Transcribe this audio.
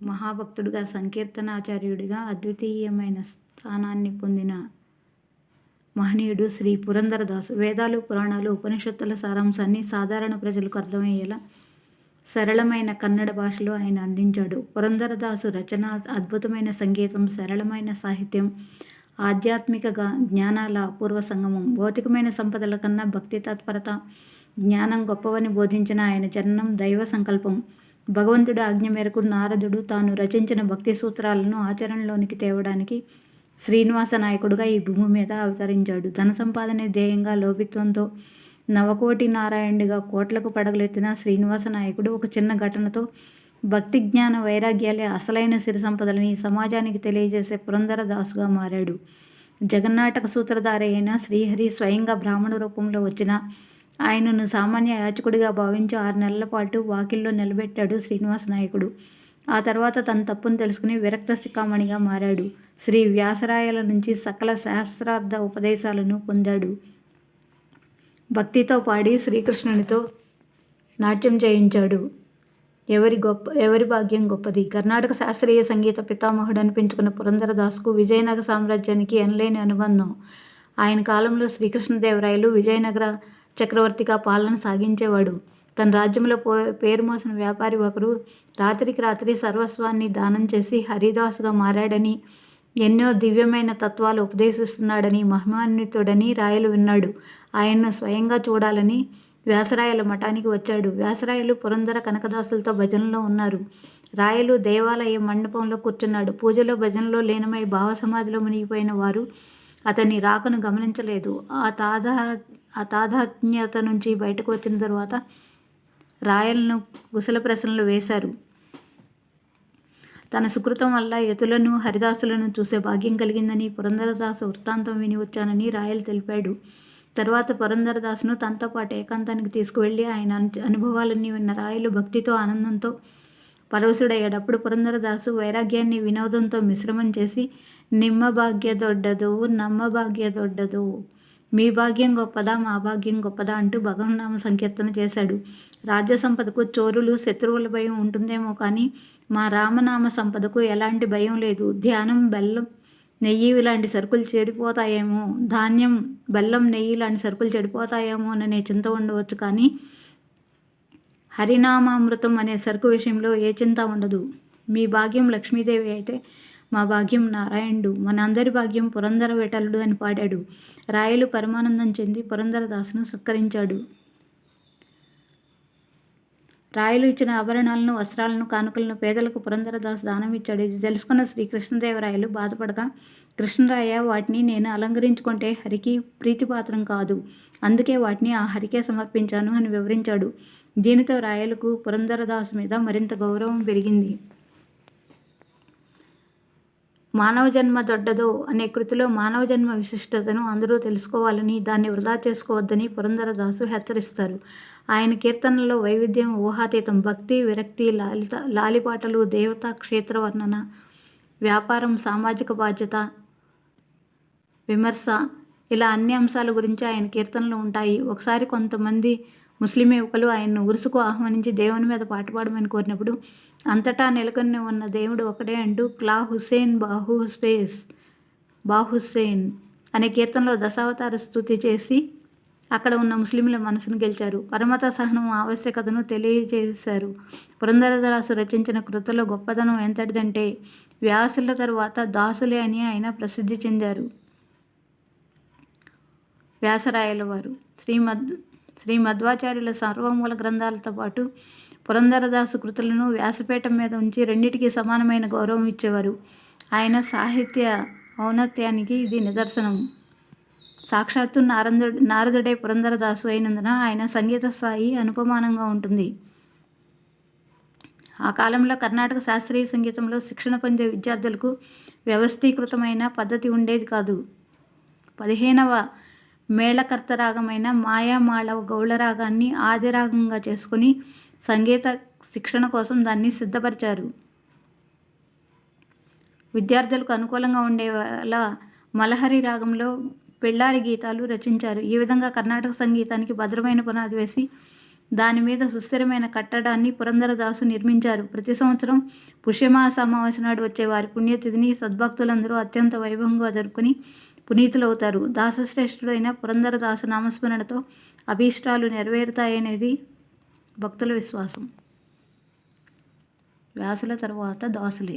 మహాభక్తుడుగా సంకీర్తనాచార్యుడిగా అద్వితీయమైన స్థానాన్ని పొందిన మహనీయుడు శ్రీ పురంధరదాసు. వేదాలు పురాణాలు ఉపనిషత్తుల సారాంశాన్ని సాధారణ ప్రజలకు అర్థమయ్యేలా సరళమైన కన్నడ భాషలో ఆయన అందించాడు. పురంధరదాసు రచన అద్భుతమైన సంగీతం సరళమైన సాహిత్యం ఆధ్యాత్మిక జ్ఞానాల అపూర్వ సంగమం భౌతికమైన సంపదల కన్నా భక్తి తత్పరత జ్ఞానం గొప్పవని బోధించిన ఆయన జననం దైవ సంకల్పం. భగవంతుడి ఆజ్ఞ మేరకు నారదుడు తాను రచించిన భక్తి సూత్రాలను ఆచరణలోనికి తేవడానికి శ్రీనివాస నాయకుడుగా ఈ భూమి మీద అవతరించాడు. ధన సంపాదనే ధ్యేయంగా లోభిత్వంతో నవకోటి నారాయణుడిగా కోట్లకు పడగలెత్తిన శ్రీనివాస నాయకుడు ఒక చిన్న ఘటనతో భక్తి జ్ఞాన వైరాగ్యాలే అసలైన సిరి సంపదలని సమాజానికి తెలియజేసే పురంధరదాసుగా మారాడు. జగన్నాటక సూత్రధారి అయిన శ్రీహరి స్వయంగా బ్రాహ్మణ రూపంలో వచ్చిన ఆయనను సామాన్య యాచకుడిగా భావించి ఆరు నెలల పాటు వాకిల్లో నిలబెట్టాడు శ్రీనివాస నాయకుడు. ఆ తర్వాత తన తప్పును తెలుసుకుని విరక్త శిఖామణిగా మారాడు. శ్రీ వ్యాసరాయల నుంచి సకల శాస్త్రార్థ ఉపదేశాలను పొందాడు. భక్తితో పాడి శ్రీకృష్ణునితో నాట్యం చేయించాడు. ఎవరి గొప్ప ఎవరి భాగ్యం గొప్పది? కర్ణాటక శాస్త్రీయ సంగీత పితామహుడు అనిపించుకున్న పురంధరదాస్కు విజయనగర సామ్రాజ్యానికి ఎనలేని అనుబంధం. ఆయన కాలంలో శ్రీకృష్ణదేవరాయలు విజయనగర చక్రవర్తిగా పాలన సాగించేవాడు. తన రాజ్యంలో పో పేరు మోసిన వ్యాపారి ఒకరు రాత్రికి రాత్రి సర్వస్వాన్ని దానం చేసి హరిదాసుగా మారాడని ఎన్నో దివ్యమైన తత్వాలు ఉపదేశిస్తున్నాడని మహిమాన్వితుడని రాయలు విన్నాడు. ఆయన్ను స్వయంగా చూడాలని వ్యాసరాయల మఠానికి వచ్చాడు. వ్యాసరాయలు పురంధర కనకదాసులతో భజనలో ఉన్నారు. రాయలు దేవాలయ మండపంలో కూర్చున్నాడు. పూజలో భజనలో లీనమై భావ సమాధిలో మునిగిపోయిన వారు అతని రాకను గమనించలేదు. ఆ తాదా ఆ తాదాత్మ్యత నుంచి బయటకు వచ్చిన తర్వాత రాయలను కుశల ప్రశ్నలు వేశారు. తన సుకృతం వల్ల యతులను హరిదాసులను చూసే భాగ్యం కలిగిందని పురంధరదాసు వృత్తాంతం విని వచ్చానని రాయలు తెలిపాడు. తర్వాత పురంధరదాసును తనతో పాటు ఏకాంతానికి తీసుకువెళ్ళి ఆయన అనుభవాలన్నీ విన్న రాయలు భక్తితో ఆనందంతో పరవశుడయ్యాడు అప్పుడు పురంధరదాసు వైరాగ్యాన్ని వినోదంతో మిశ్రమం చేసి నిమ్మ భాగ్య దొడ్డదు నమ్మ భాగ్య దొడ్డదు మీ భాగ్యం గొప్పదా మా భాగ్యం గొప్పదా అంటూ భగవన్నామ సంకీర్తన చేశాడు. రాజ్య సంపదకు చోరులు శత్రువుల భయం ఉంటుందేమో కానీ మా రామనామ సంపదకు ఎలాంటి భయం లేదు. ధ్యానం బెల్లం నెయ్యి ఇలాంటి సరుకులు చెడిపోతాయేమో. ధాన్యం బెల్లం నెయ్యి లాంటి సరుకులు చెడిపోతాయేమో అనే చింత ఉండవచ్చు కానీ హరినామామృతం అనే సరుకు విషయంలో ఏ చింత ఉండదు. మీ భాగ్యం లక్ష్మీదేవి అయితే మా భాగ్యం నారాయణుడు. మనందరి భాగ్యం పురంధర వేటలుడు అని పాడాడు. రాయలు పరమానందం చెంది పురంధరదాసును సత్కరించాడు. రాయలు ఇచ్చిన ఆభరణాలను వస్త్రాలను కానుకలను పేదలకు పురంధరదాసు దానం ఇచ్చాడు ఇది తెలుసుకున్న శ్రీకృష్ణదేవరాయలు బాధపడగా కృష్ణరాయ వాటిని నేను అలంకరించుకుంటే హరికి ప్రీతిపాత్రం కాదు. అందుకే వాటిని ఆ హరికే సమర్పించాను అని వివరించాడు. దీనితో రాయలకు పురంధరదాసు మీద మరింత గౌరవం పెరిగింది. మానవ జన్మ దొడ్డదో అనే కృతిలో మానవ జన్మ విశిష్టతను అందరూ తెలుసుకోవాలని దాన్ని వృధా చేసుకోవద్దని పురంధరదాసు హెచ్చరిస్తారు. ఆయన కీర్తనలో వైవిధ్యం ఊహాతీతం భక్తి విరక్తి లాలిత లాలిపాటలు దేవతా క్షేత్ర వర్ణన వ్యాపారం సామాజిక బాధ్యత విమర్శ ఇలా అన్ని అంశాల గురించి ఆయన కీర్తనలు ఉంటాయి. ఒకసారి కొంతమంది ముస్లిం యువకులు ఆయన్ను ఉరుసుకు ఆహ్వానించి దేవుని మీద పాట పాడమని కోరినప్పుడు అంతటా నెలకొని ఉన్న దేవుడు ఒకటే అంటూ క్లా హుసేన్ బాహు స్పేస్ బాహుస్సేన్ అనే కీర్తనలో దశావతార స్థుతి చేసి అక్కడ ఉన్న ముస్లింల మనసును గెలిచారు. పరమత సహనం ఆవశ్యకతను తెలియజేశారు. పురంధరదాసు రచించిన కృతలో గొప్పదనం ఎంతటిదంటే వ్యాసుల తరువాత దాసులే అని ఆయన ప్రసిద్ధి చెందారు వ్యాసరాయల వారు శ్రీమద్ శ్రీ మధ్వాచార్యుల సర్వమూల గ్రంథాలతో పాటు పురంధరదాసు కృతులను వ్యాసపీఠం మీద ఉంచి రెండింటికి సమానమైన గౌరవం ఇచ్చేవారు. ఆయన సాహిత్య ఔన్నత్యానికి ఇది నిదర్శనం. సాక్షాత్తు నారదుడు నారదుడే పురంధరదాసు అయినందున ఆయన సంగీత స్థాయి అనుపమానంగా ఉంటుంది. ఆ కాలంలో కర్ణాటక శాస్త్రీయ సంగీతంలో శిక్షణ పొందే విద్యార్థులకు వ్యవస్థీకృతమైన పద్ధతి ఉండేది కాదు. పదిహేనవ మేళకర్త రాగమైన మాయామాళవ గౌళ రాగాన్ని ఆదిరాగంగా చేసుకుని సంగీత శిక్షణ కోసం దాన్ని సిద్ధపరిచారు. విద్యార్థులకు అనుకూలంగా ఉండేలా మలహరి రాగంలో పెళ్ళారి గీతాలు రచించారు. ఈ విధంగా కర్ణాటక సంగీతానికి భద్రమైన పునాది వేసి దాని మీద సుస్థిరమైన కట్టడాన్ని పురంధరదాసు నిర్మించారు. ప్రతి సంవత్సరం పుష్యమాస అమావాస్య నాడు వచ్చే వారి పుణ్యతిథిని సద్భక్తులందరూ అత్యంత వైభవంగా జరుపుకుని పునీతులవుతారు. దాసశ్రేష్ఠుడైన పురంధరదాస నామస్మరణతో అభీష్టాలు నెరవేరుతాయనేది భక్తుల విశ్వాసం. వ్యాసుల తరువాత దాసులే.